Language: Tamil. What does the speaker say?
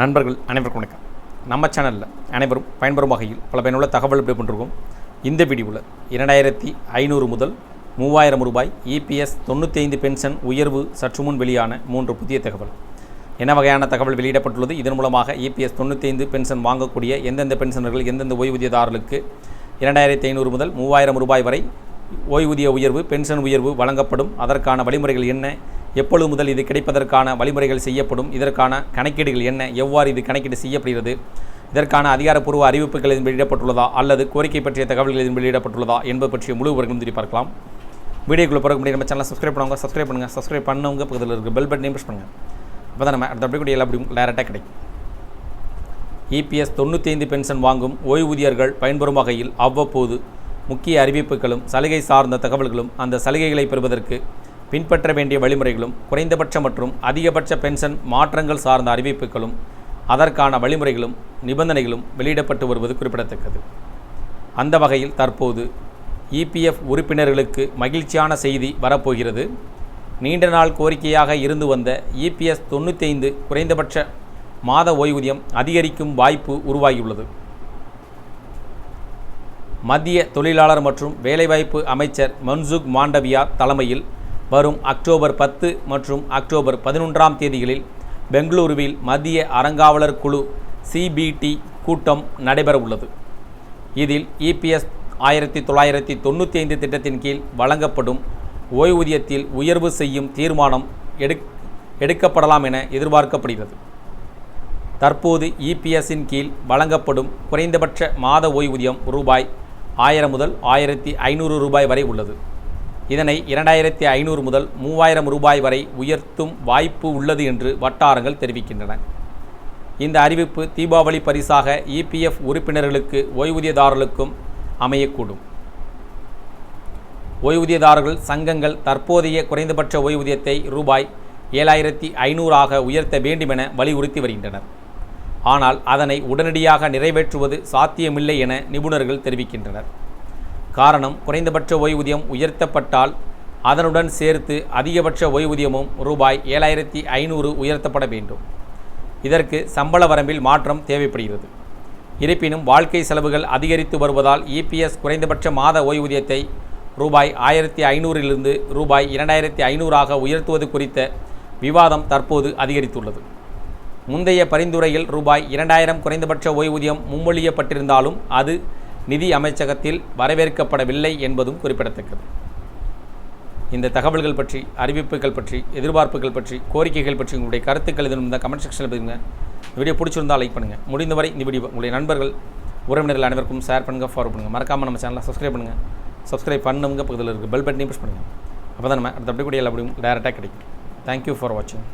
நண்பர்கள் அனைவருக்கும் வணக்கம். நம்ம சேனலில் அனைவரும் பயன்பெறும் வகையில் பல பயனுள்ள தகவல் இப்படி பண்ணிருக்கோம் இந்த வீடியோவில் இரண்டாயிரத்தி ஐநூறு முதல் மூவாயிரம் ரூபாய் இபிஎஸ் தொண்ணூற்றி ஐந்து பென்ஷன் உயர்வு சற்று முன் வெளியான மூன்று புதிய தகவல். என்ன வகையான தகவல் வெளியிடப்பட்டுள்ளது? இதன் மூலமாக இபிஎஸ் தொண்ணூற்றி ஐந்து பென்ஷன் வாங்கக்கூடிய எந்தெந்த பென்ஷனர்கள் எந்தெந்த ஓய்வூதியதாரர்களுக்கு இரண்டாயிரத்தி ஐநூறு முதல் மூவாயிரம் ரூபாய் வரை ஓய்வூதிய உயர்வு பென்ஷன் உயர்வு வழங்கப்படும்? அதற்கான வழிமுறைகள் என்ன? எப்பொழுது முதல் இது கிடைப்பதற்கான வழிமுறைகள் செய்யப்படும்? இதற்கான கணக்கீடுகள் என்ன? எவ்வாறு இது கணக்கீடு செய்யப்படுகிறது? இதற்கான அதிகாரப்பூர்வ அறிவிப்புகள் இதில் வெளியிடப்பட்டுள்ளதா? அல்லது கோரிக்கை பற்றிய தகவல்கள் இதில் வெளியிடப்பட்டுள்ளதா? என்பது பற்றிய முழு விவரங்களும் திரும்பி பார்க்கலாம். வீடியோக்குள்ளே பிறகு முன்னாடி நம்ம சேனலை சப்ஸ்கிரைப் பண்ணுவாங்க சப்ஸ்கிரைப் பண்ணுங்கள் சப்ஸ்கிரைப் பண்ணவங்க பக்கத்தில் இருக்க பெல் பட்டனையும் ப்ரெஸ் பண்ணுங்கள் அப்போ தான் நம்ம அடுத்த அப்படி கூட எல்லா அப்படி டேரெக்டாக கிடைக்கும். இபிஎஸ் தொண்ணூற்றி ஐந்து பென்ஷன் வாங்கும் ஓய்வூதியர்கள் பயன்பெறும் வகையில் அவ்வப்போது முக்கிய அறிவிப்புகளும் சலுகை சார்ந்த தகவல்களும் அந்த சலுகைகளை பெறுவதற்கு பின்பற்ற வேண்டிய வழிமுறைகளும் குறைந்தபட்ச மற்றும் அதிகபட்ச பென்ஷன் மாற்றங்கள் சார்ந்த அறிவிப்புகளும் அதற்கான வழிமுறைகளும் நிபந்தனைகளும் வெளியிடப்பட்டு வருவது குறிப்பிடத்தக்கது. அந்த வகையில் தற்போது இபிஎஃப் உறுப்பினர்களுக்கு மகிழ்ச்சியான செய்தி வரப்போகிறது. நீண்ட நாள் கோரிக்கையாக இருந்து வந்த இபிஎஸ் தொண்ணூற்றி ஐந்து குறைந்தபட்ச மாத ஓய்வூதியம் அதிகரிக்கும் வாய்ப்பு உருவாகியுள்ளது. மத்திய தொழிலாளர் மற்றும் வேலைவாய்ப்பு அமைச்சர் மன்சுக் மாண்டவியா தலைமையில் வரும் அக்டோபர் பத்து மற்றும் அக்டோபர் பதினொன்றாம் தேதிகளில் பெங்களூருவில் மத்திய அறங்காவலர் குழு சிபிடி கூட்டம் நடைபெறவுள்ளது. இதில் இபிஎஸ் ஆயிரத்தி தொள்ளாயிரத்தி தொண்ணூற்றி ஐந்து திட்டத்தின் கீழ் வழங்கப்படும் ஓய்வூதியத்தில் உயர்வு செய்யும் தீர்மானம் எடுக் எடுக்கப்படலாம் என எதிர்பார்க்கப்படுகிறது. தற்போது இபிஎஸ்ஸின் கீழ் வழங்கப்படும் குறைந்தபட்ச மாத ஓய்வூதியம் ரூபாய் ஆயிரம் முதல் ஆயிரத்தி ஐநூறு ரூபாய் வரை உள்ளது. இதனை இரண்டாயிரத்தி ஐநூறு முதல் மூவாயிரம் ரூபாய் வரை உயர்த்தும் வாய்ப்பு உள்ளது என்று வட்டாரங்கள் தெரிவிக்கின்றன. இந்த அறிவிப்பு தீபாவளி பரிசாக இபிஎஃப் உறுப்பினர்களுக்கு ஓய்வூதியதாரர்களுக்கும் அமையக்கூடும். ஓய்வூதியதாரர்கள் சங்கங்கள் தற்போதைய குறைந்தபட்ச ஓய்வூதியத்தை ரூபாய் ஏழாயிரத்தி ஐநூறாக உயர்த்த வேண்டுமென வலியுறுத்தி வருகின்றனர். ஆனால் அதனை உடனடியாக நிறைவேற்றுவது சாத்தியமில்லை என நிபுணர்கள் தெரிவிக்கின்றனர். காரணம் குறைந்தபட்ச ஓய்வூதியம் உயர்த்தப்பட்டால் அதனுடன் சேர்த்து அதிகபட்ச ஓய்வூதியமும் ரூபாய் ஏழாயிரத்தி ஐநூறு உயர்த்தப்பட வேண்டும். இதற்கு சம்பள வரம்பில் மாற்றம் தேவைப்படுகிறது. இருப்பினும் வாழ்க்கை செலவுகள் அதிகரித்து வருவதால் இபிஎஸ் குறைந்தபட்ச மாத ஓய்வூதியத்தை ரூபாய் ஆயிரத்தி ஐநூறிலிருந்து ரூபாய் இரண்டாயிரத்தி ஐநூறாக உயர்த்துவது குறித்த விவாதம் தற்போது அதிகரித்துள்ளது. முந்தைய பரிந்துரையில் ரூபாய் இரண்டாயிரம் குறைந்தபட்ச ஓய்வூதியம் முன்மொழியப்பட்டிருந்தாலும் அது நிதி அமைச்சகத்தில் வரவேற்கப்படவில்லை என்பதும் குறிப்பிடத்தக்கது. இந்த தகவல்கள் பற்றி அறிவிப்புகள் பற்றி எதிர்பார்ப்புகள் பற்றி கோரிக்கைகள் பற்றி உங்களுடைய கருத்துக்கள் எதுவும் இருந்தால் கமெண்ட் செக்ஷனில் பதிவுங்க இந்த வீடியோ பிடிச்சிருந்தால் லைக் பண்ணுங்கள் முடிந்தவரை இந்த வீடியோ உங்களுடைய நண்பர்கள் உறவினர்கள் அனைவருக்கும் ஷேர் பண்ணுங்கள் ஃபாலோ பண்ணுங்கள் மறக்காமல் நம்ம சேனலை சப்ஸ்கிரைப் பண்ணுங்கள் சப்ஸ்கிரைப் பண்ணுங்க பக்கத்தில் இருக்குது பெல் பட்டனையும் ப்ரெஸ் பண்ணுங்கள் அப்போ தான் நம்ம அடுத்த அப்படி கூட எல்லா டேரெக்டாக கிடைக்கும். தேங்க்யூ ஃபார் வாட்சிங்